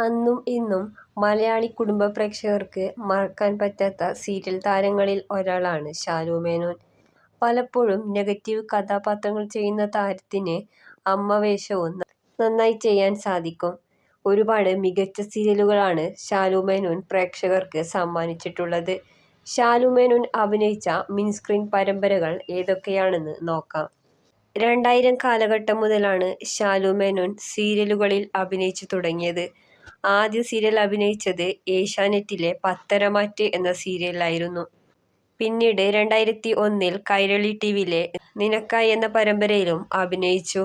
അന്നും ഇന്നും മലയാളി കുടുംബ പ്രേക്ഷകർക്ക് മറക്കാൻ പറ്റാത്ത സീരിയൽ താരങ്ങളിൽ ഒരാളാണ് ശാലു മേനോൻ. പലപ്പോഴും നെഗറ്റീവ് കഥാപാത്രങ്ങൾ ചെയ്യുന്ന താരത്തിന് അമ്മവേഷവും നന്നായി ചെയ്യാൻ സാധിക്കും. ഒരുപാട് മികച്ച സീരിയലുകളാണ് ഷാലു മേനോൻ പ്രേക്ഷകർക്ക് സമ്മാനിച്ചിട്ടുള്ളത്. ഷാലു മേനോൻ അഭിനയിച്ച മിൻസ്ക്രീൻ പരമ്പരകൾ ഏതൊക്കെയാണെന്ന് നോക്കാം. രണ്ടായിരം കാലഘട്ടം മുതലാണ് ഷാലു മേനോൻ സീരിയലുകളിൽ അഭിനയിച്ചു തുടങ്ങിയത്. ആദ്യ സീരിയൽ അഭിനയിച്ചത് ഏഷ്യാനെറ്റിലെ പത്തരമാറ്റ് എന്ന സീരിയലിലായിരുന്നു. പിന്നീട് രണ്ടായിരത്തി ഒന്നിൽ കൈരളി ടിവിയിലെ നിനക്കായി എന്ന പരമ്പരയിലും അഭിനയിച്ചു.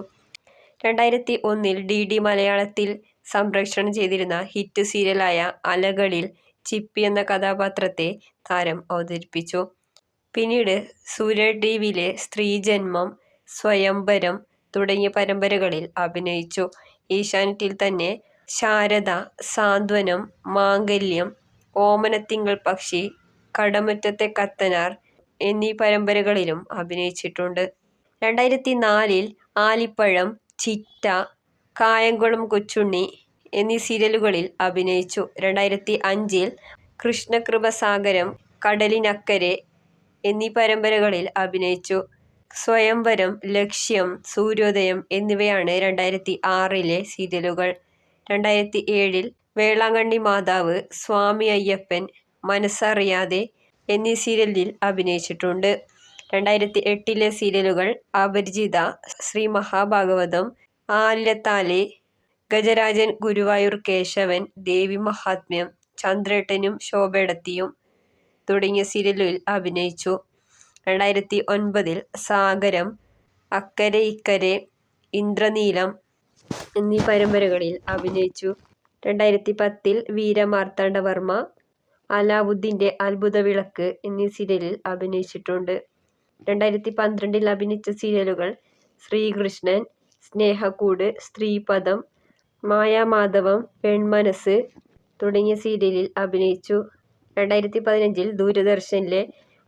രണ്ടായിരത്തി ഒന്നിൽ ഡി മലയാളത്തിൽ സംപ്രേഷണം ചെയ്തിരുന്ന ഹിറ്റ് സീരിയലായ അലകളിൽ ചിപ്പി എന്ന കഥാപാത്രത്തെ താരം അവതരിപ്പിച്ചു. പിന്നീട് സൂര്യ ടിവിയിലെ സ്ത്രീജന്മം, സ്വയംവരം തുടങ്ങിയ പരമ്പരകളിൽ അഭിനയിച്ചു. ഏഷ്യാനെറ്റിൽ തന്നെ ശാരദ, സാന്ത്വനം, മാംഗല്യം, ഓമനത്തിങ്കൾ പക്ഷി, കടമുറ്റത്തെ കത്തനാർ എന്നീ പരമ്പരകളിലും അഭിനയിച്ചിട്ടുണ്ട്. രണ്ടായിരത്തി നാലിൽ ആലിപ്പഴം, ചിറ്റ, കായംകുളം കൊച്ചുണ്ണി എന്നീ സീരിയലുകളിൽ അഭിനയിച്ചു. രണ്ടായിരത്തി അഞ്ചിൽ കൃഷ്ണകൃപസാഗരം കടലിനക്കരെ എന്നീ പരമ്പരകളിൽ അഭിനയിച്ചു. സ്വയംവരം, ലക്ഷ്യം, സൂര്യോദയം എന്നിവയാണ് രണ്ടായിരത്തി ആറിലെ സീരിയലുകൾ. രണ്ടായിരത്തി ഏഴിൽ വേളാങ്കണ്ണി മാതാവ്, സ്വാമി അയ്യപ്പൻ, മനസ്സറിയാതെ എന്നീ സീരിയലിൽ അഭിനയിച്ചിട്ടുണ്ട്. രണ്ടായിരത്തി എട്ടിലെ സീരിയലുകൾ അപരിചിത, ശ്രീ മഹാഭാഗവതം ആല്യത്താലെ ഗജരാജൻ ഗുരുവായൂർ കേശവൻ, ദേവി മഹാത്മ്യം ചന്ദ്രേട്ടനും ശോഭേടത്തിയും തുടങ്ങിയ സീരിയലിൽ അഭിനയിച്ചു. രണ്ടായിരത്തി ഒൻപതിൽ സാഗരം, അക്കരെ ഇക്കരെ, ഇന്ദ്രനീലം എന്നീ പരമ്പരകളിൽ അഭിനയിച്ചു. രണ്ടായിരത്തി പത്തിൽ വീരമാർത്താണ്ഡവർമ്മ, അലാവുദ്ദീന്റെ അത്ഭുതവിളക്ക് എന്നീ സീരിയലിൽ അഭിനയിച്ചിട്ടുണ്ട്. രണ്ടായിരത്തി പന്ത്രണ്ടിൽ അഭിനയിച്ച സീരിയലുകൾ ശ്രീകൃഷ്ണൻ, സ്നേഹക്കൂട്, സ്ത്രീപദം, മായാമാധവം, പെൺമനസ്സ് തുടങ്ങിയ സീരിയലിൽ അഭിനയിച്ചു. രണ്ടായിരത്തി പതിനഞ്ചിൽ ദൂരദർശനിലെ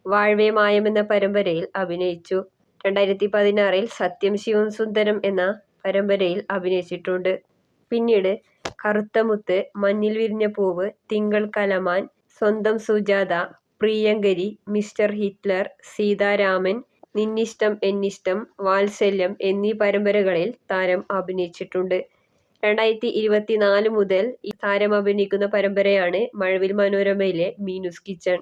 വാഴ്വേ മായം എന്ന പരമ്പരയിൽ അഭിനയിച്ചു. രണ്ടായിരത്തി പതിനാറിൽ സത്യം ശിവം സുന്ദരം എന്ന പരമ്പരയിൽ അഭിനയിച്ചിട്ടുണ്ട്. പിന്നീട് കറുത്തമുത്ത്, മഞ്ഞിൽ വിരിഞ്ഞ പൂവ്, തിങ്കൾ കലമാൻ, സ്വന്തം സുജാത, പ്രിയങ്കരി, മിസ്റ്റർ ഹിറ്റ്ലർ, സീതാരാമൻ, നിന്നിഷ്ടം എന്നിഷ്ടം, വാത്സല്യം എന്നീ പരമ്പരകളിൽ താരം അഭിനയിച്ചിട്ടുണ്ട്. രണ്ടായിരത്തി ഇരുപത്തിനാല് മുതൽ താരം അഭിനയിക്കുന്ന പരമ്പരയാണ് മഴവിൽ മനോരമയിലെ മീനൂസ് കിച്ചൺ.